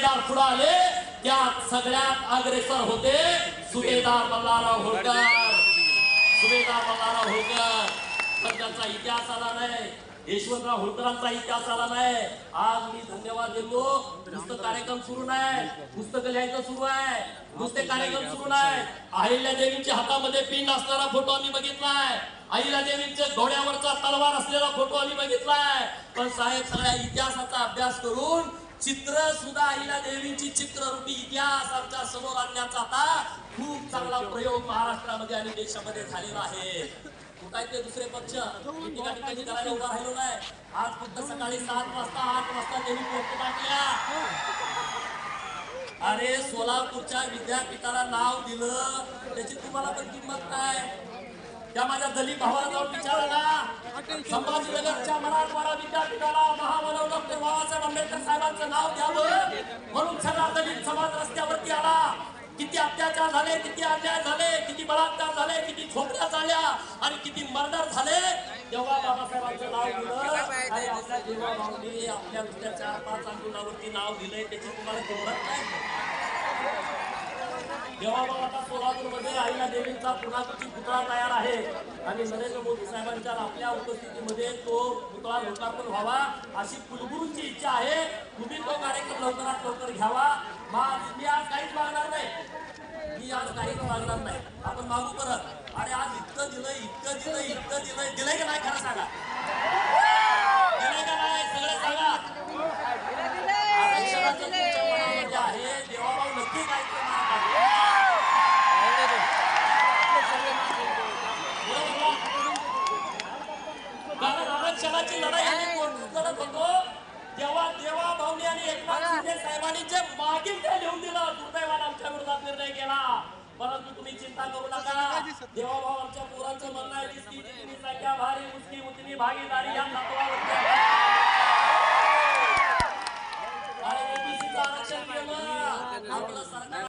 सुभेदार पुढे आले. त्यात सगळ्यात अग्रेसर होते सुभेदार मल्हारराव होळकर. सुभेदार मल्हारराव होळकर. पण त्यांचा इतिहास आला नाही. यशवंतराव होळकरांचा इतिहास आला नाही. आज मी धन्यवाद देतो. नुसतं कार्यक्रम सुरू नाही. पुस्तक लिहायचं सुरू आहे. नुसते कार्यक्रम सुरू नाही. अहिल्या देवींच्या हातामध्ये पिंड असणारा फोटो आम्ही बघितलाय अहिल्या देवींच्या घोड्यावरचा तलवार असलेला फोटो आम्ही बघितलाय पण साहेब सगळ्या इतिहासाचा अभ्यास करून चित्र सुद्धा आईला देवींची चित्ररूपी इतिहास आमच्यासमोर आणण्याचा आता खूप चांगला प्रयोग महाराष्ट्रामध्ये आणि देशामध्ये झालेला आहे. कुठे ते दुसरे पक्ष ठिकाणी करायला उभा राहिलो नाही. आज फक्त सकाळी सात वाजता आठ वाजता देवी पोस्ट टाकल्या अरे सोलापूरच्या विद्यापीठाला नाव दिलं त्याची तुम्हाला पण किंमत नाही त्या माझ्या दलित भावाला जाऊन विचारा ना. संभाजीनगरच्या मराठवाडा विद्यापीठाला महा डॉक्टर बाबासाहेब आंबेडकर साहेबांचं नाव द्यावं. म्हणून सगळा दलित समाज रस्त्यावरती आला. किती अत्याचार झाले किती अन्याय झाले किती बलात्कार झाले किती झोपड्या झाल्या आणि किती मर्डर झाले तेव्हा बाबासाहेबांचं नाव दिलं. आणि आपल्या जीवाभावनी आपल्या नुसत्या चार पाच आंदोलनावरती नाव दिलंय त्याची तुम्हाला किंमत नाही. देवाबाब आता सोलापूरमध्ये आईला देवींचा पुन्हा पुतळा तयार आहे. आणि नरेंद्र मोदी साहेबांच्या आपल्या उपस्थितीमध्ये तो पुतळा लोकार्पण व्हावा अशी कुलगुरूंची इच्छा आहे. तुम्ही तो कार्यक्रम लवकरात लवकर घ्यावा. मा- मी आज काहीच मागणार नाही. मी आज काहीच मागणार नाही. आपण मागू परत. अरे आज इतकं दिलं इतकं दिलं इतकं दिलं दिलंय का नाही? लढाई आम्ही कोर्टात लढत होतो? तेव्हा देवा भावनी आणि एकनाथ शिंदे साहेबांनी जे मागील ते लिहून दिलं दुर्दैवाने आमच्या विरोधात निर्णय केला. परंतु तुम्ही चिंता करू नका. देवाभाऊ आमच्या पोरांचं म्हणणं आहे जिसकी जितनी संख्या भारी उसकी उतनी भागीदारी या तत्वावरती